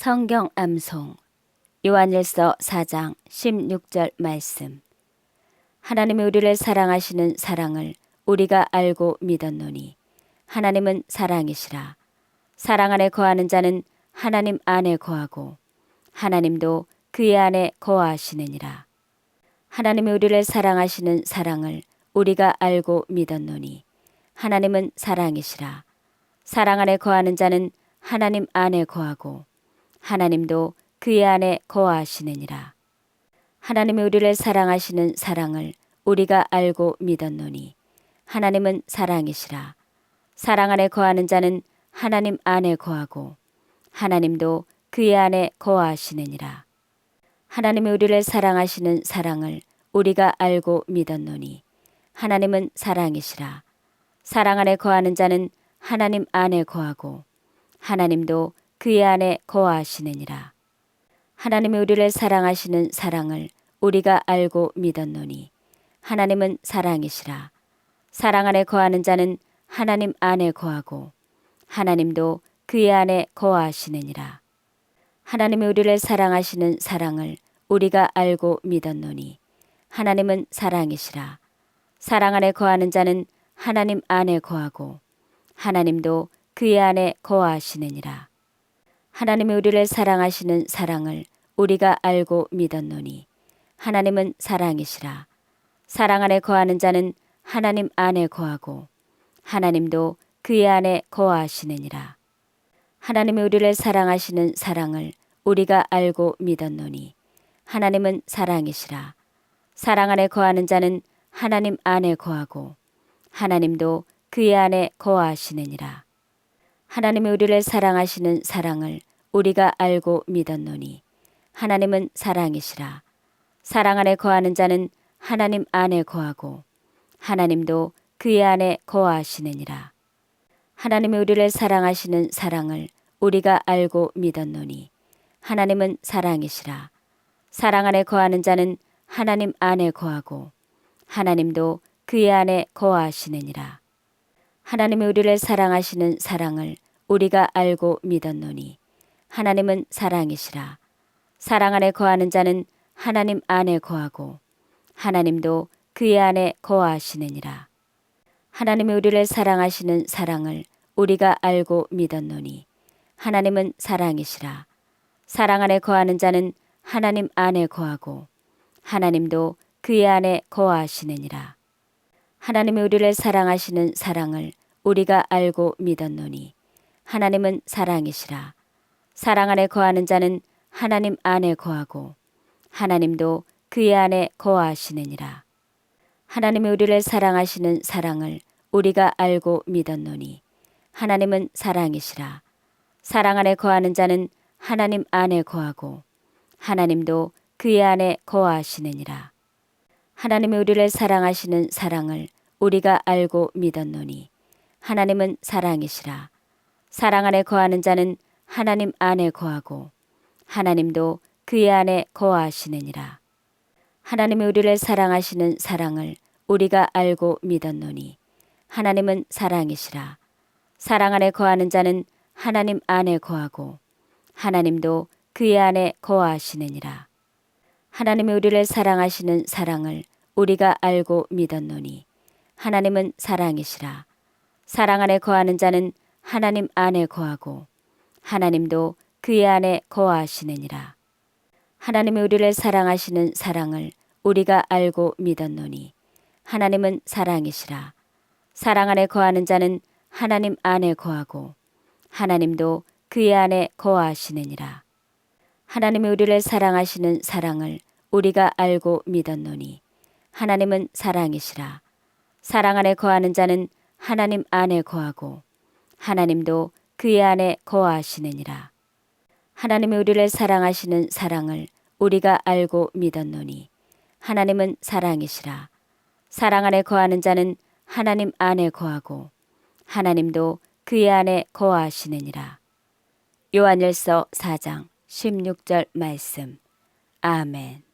성경 암송 요한일서 4장 16절 말씀. 하나님이 우리를 사랑하시는 사랑을 우리가 알고 믿었노니 하나님은 사랑이시라. 사랑 안에 거하는 자는 하나님 안에 거하고 하나님도 그의 안에 거하시느니라. 하나님이 우리를 사랑하시는 사랑을 우리가 알고 믿었노니 하나님은 사랑이시라. 사랑 안에 거하는 자는 하나님 안에 거하고 하나님도 그의 안에 거하시느니라. 하나님이 우리를 사랑하시는 사랑을 우리가 알고 믿었노니 하나님은 사랑이시라. 사랑 안에 거하는 자는 하나님 안에 거하고 하나님도 그의 안에 거하시느니라. 하나님이 우리를 사랑하시는 사랑을 우리가 알고 믿었노니 하나님은 사랑이시라. 사랑 안에 거하는 자는 하나님 안에 거하고 하나님도 그의 안에 거하시느니라. 하나님이 우리를 사랑하시는 사랑을 우리가 알고 믿었노니 하나님은 사랑이시라. 사랑 안에 거하는 자는 하나님 안에 거하고 하나님도 그의 안에 거하시느니라. 하나님이 우리를 사랑하시는 사랑을 우리가 알고 믿었노니 하나님은 사랑이시라. 사랑 안에 거하는 자는 하나님 안에 거하고 하나님도 그의 안에 거하시느니라. 하나님이 우리를 사랑하시는 사랑을 우리가 알고 믿었노니 하나님은 사랑이시라. 사랑 안에 거하는 자는 하나님 안에 거하고 하나님도 그의 안에 거하시느니라. 하나님이 우리를 사랑하시는 사랑을 우리가 알고 믿었노니 하나님은 사랑이시라. 사랑 안에 거하는 자는 하나님 안에 거하고 하나님도 그의 안에 거하시느니라. 하나님이 우리를 사랑하시는 사랑을 우리가 알고 믿었노니 하나님은 사랑이시라. 사랑 안에 거하는 자는 하나님 안에 거하고 하나님도 그의 안에 거하시느니라. 하나님이 우리를 사랑하시는 사랑을 우리가 알고 믿었노니 하나님은 사랑이시라. 사랑 안에 거하는 자는 하나님 안에 거하고 하나님도 그의 안에 거하시느니라. 하나님이 우리를 사랑하시는 사랑을 우리가 알고 믿었노니 하나님은 사랑이시라. 사랑 안에 거하는 자는 하나님 안에 거하고 하나님도 그의 안에 거하시느니라. 하나님이 우리를 사랑하시는 사랑을 우리가 알고 믿었노니 하나님은 사랑이시라. 사랑 안에 거하는 자는 하나님 안에 거하고 하나님도 그의 안에 거하시느니라. 하나님이 우리를 사랑하시는 사랑을 우리가 알고 믿었노니 하나님은 사랑이시라. 사랑 안에 거하는 자는 하나님 안에 거하고 하나님도 그의 안에 거하시느니라. 하나님이 우리를 사랑하시는 사랑을 우리가 알고 믿었노니 하나님은 사랑이시라. 사랑 안에 거하는 자는 하나님 안에 거하고 하나님도 그의 안에 거하시느니라. 하나님이 우리를 사랑하시는 사랑을 우리가 알고 믿었노니 하나님은 사랑이시라. 사랑 안에 거하는 자는 하나님 안에 거하고 하나님도 그의 안에 거하시느니라. 하나님이 우리를 사랑하시는 사랑을 우리가 알고 믿었노니 하나님은 사랑이시라. 사랑 안에 거하는 자는 하나님 안에 거하고 하나님도 그의 안에 거하시느니라. 하나님이 우리를 사랑하시는 사랑을 우리가 알고 믿었노니 하나님은 사랑이시라. 사랑 안에 거하는 자는 하나님 안에 거하고 하나님도 그의 안에 거하시느니라. 하나님이 우리를 사랑하시는 사랑을 우리가 알고 믿었노니 하나님은 사랑이시라. 사랑 안에 거하는 자는 하나님 안에 거하고 하나님도 그의 안에 거하시느니라. 하나님이 우리를 사랑하시는 사랑을 우리가 알고 믿었노니 하나님은 사랑이시라. 사랑 안에 거하는 자는 하나님 안에 거하고 하나님도 그의 안에 거하시느니라. 하나님이 우리를 사랑하시는 사랑을 우리가 알고 믿었노니 하나님은 사랑이시라. 사랑 안에 거하는 자는 하나님 안에 거하고 하나님도 그의 안에 거하시느니라. 요한일서 4장 16절 말씀. 아멘.